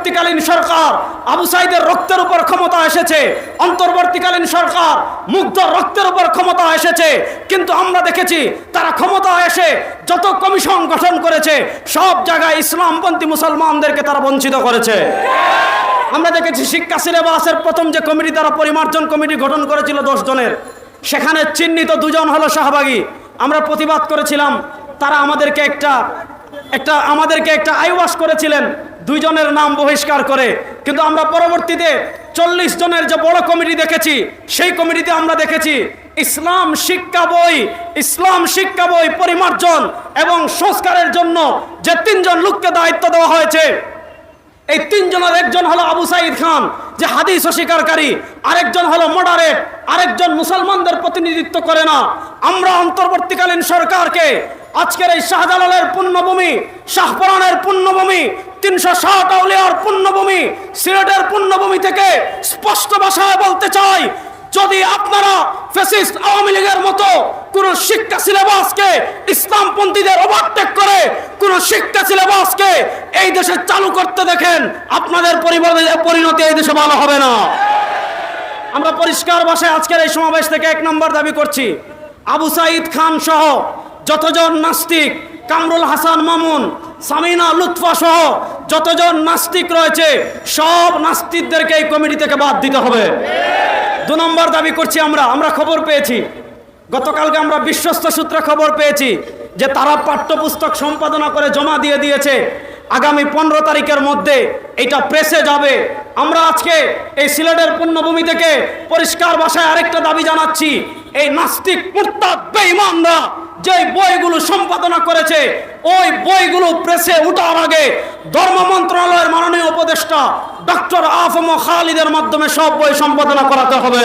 অন্তর্বর্তীকালীন সরকার আবু সাইদের রক্তের উপর ক্ষমতা এসেছে। অন্তর্বর্তীকালীন সরকার মুগ্ধ রক্তের উপর ক্ষমতা এসেছে। কিন্তু আমরা দেখেছি তারা ক্ষমতা এসে যত কমিশন গঠন করেছে, সব জায়গায় ইসলামপন্থী মুসলমানদেরকে তারা বঞ্চিত করেছে। আমরা দেখেছি শিক্ষা সিলেবাসের প্রথম যে কমিটি তারা পরিমার্জন কমিটি গঠন করেছিল দশ জনের, সেখানে চিহ্নিত দুজন হলো সহভাগী আমরা প্রতিবাদ করেছিলাম, তারা আমাদেরকে একটা একটা, আমাদেরকে একটা আইওয়াস করেছিলেন। দুইজনের নাম বহিষ্কার করে। কিন্তু আমরা পরবর্তীতে চল্লিশ জনের যে বড় কমিটি দেখেছি, সেই কমিটিতে আমরা দেখেছি ইসলাম শিক্ষা বই, ইসলাম শিক্ষা বই পরিমার্জন এবং সংস্কারের জন্য যে তিনজন লোককে দায়িত্ব দেওয়া হয়েছে, এই তিনজনের একজন হলো আবু সাইদ খান, যে হাদিস অস্বীকারী, আরেকজন হলো মডারেট, আরেকজন মুসলমানদের প্রতিনিধিত্ব করে না। আমরা অন্তর্বর্তীকালীন সরকারকে আজকের এই শাহজালালের পুণ্যভূমি শাহপরানের পুণ্যভূমি তিনশো ষাট আউলিয়ার পুণ্যভূমি সিলেটের পুণ্যভূমি থেকে স্পষ্ট ভাষায় বলতে চাই, যদি আপনারা ফ্যাসিস্ট আওয়ামী লীগের মতো কোন শিক্ষা সিলেবাসকে ইসলামপন্থীদের করে শিক্ষা সিলেবাসকে এই দেশে চালু করতে দেখেন, আপনাদের পরিবারের পরিণতি এই দেশে ভালো হবে না। আমরা পরিষ্কার ভাষায় আজকের এই সমাবেশ থেকে এক নম্বর দাবি করছি। আবু সাইদ খান সহ যতজন নাস্তিক, কামরুল হাসান মামুন, সামিনা লুৎফা সহ যতজন নাস্তিক রয়েছে, সব নাস্তিকদেরকে এই কমিটি থেকে বাদ দিতে হবে। দু নম্বর দাবি করছি আমরা আমরা খবর পেয়েছি। গতকালকে আমরা বিশ্বস্ত সূত্রে খবর পেয়েছি যে তারা পাঠ্যপুস্তক সম্পাদনা করে জমা দিয়ে দিয়েছে। আগামী পনেরো তারিখের মধ্যে এটা প্রেসে যাবে। আমরা আজকে এই সিলেটের পূর্ণভূমি থেকে পরিষ্কার ভাষায় আরেকটা দাবি জানাচ্ছি, এই নাস্তিক মুরতাদ বেঈমানরা যে বইগুলো সম্পাদনা করেছে, ওই বইগুলো প্রেসে উঠার আগে ধর্ম মন্ত্রণালয়ের মাননীয় উপদেষ্টা ডক্টর আফম খালিদের মাধ্যমে সব বই সম্পাদনা করাতে হবে।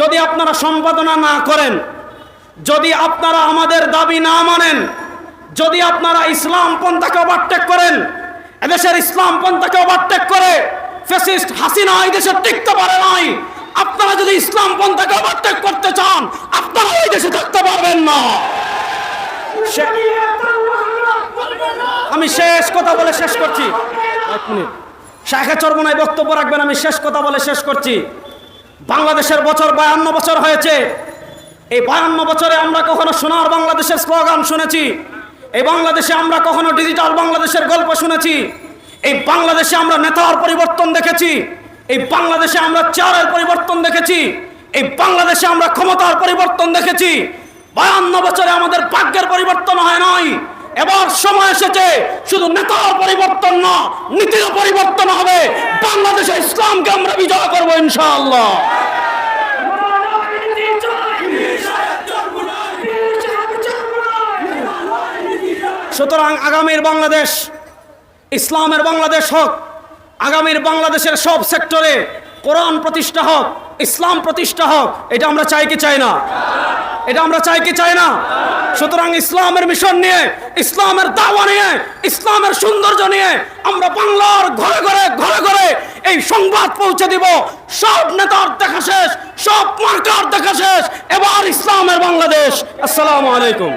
যদি আপনারা সম্পাদনা না করেন, যদি আপনারা আমাদের দাবি না মানেন, যদি আপনারা ইসলাম পন্থাকে ওভারটেক করেন, এদেশের ইসলাম পন্থাকে ওভারটেক করে ফেসিস্ট হাসিনা এই দেশে টিকতে পারে নাই, আপনারা যদি ইসলাম পন্থাকে ওভারটেক করতে চান এই দেশে থাকতে পারবেন না। আমি শেষ কথা বলে শেষ করছি। শাখা চর্মনায় বক্তব্য রাখবেন, আমি শেষ কথা বলে শেষ করছি। বাংলাদেশের বছর বায়ান্ন বছর হয়েছে। এই বায়ান্ন বছরে আমরা কখনো সোনার বাংলাদেশের স্লোগান শুনেছি। এই বাংলাদেশে আমরা কখনো ডিজিটাল বাংলাদেশের গল্প শুনেছি। এই বাংলাদেশে আমরা নেতার পরিবর্তন দেখেছি। এই বাংলাদেশে আমরা চেয়ারের পরিবর্তন দেখেছি। এই বাংলাদেশে আমরা ক্ষমতার পরিবর্তন দেখেছি। বায়ান্ন বছরে আমাদের ভাগ্যের পরিবর্তন হয় নাই। এবার সময় এসেছে, শুধু নেতার পরিবর্তন না নীতির পরিবর্তন হবে। বাংলাদেশে ইসলামকে আমরা বিজয় করব ইনশাআল্লাহ। সুতরাং আগামীর বাংলাদেশ, ইসলামের বাংলাদেশ হোক, আগামীর বাংলাদেশের সব সেক্টরে কোরআন প্রতিষ্ঠা হোক ইসলাম প্রতিষ্ঠা হোক, এটা আমরা চাই কি চাই না? এটা আমরা চাই কি চাই না? সুতরাং ইসলামের মিশন নিয়ে, ইসলামের দাওয়া নিয়ে, ইসলামের সৌন্দর্য নিয়ে আমরা বাংলার ঘরে ঘরে ঘরে ঘরে এই সংবাদ পৌঁছে দিব। সব নেতার দেখা শেষ, সব মার্কার দেখা শেষ। এবার ইসলামের বাংলাদেশ। আসসালামু আলাইকুম।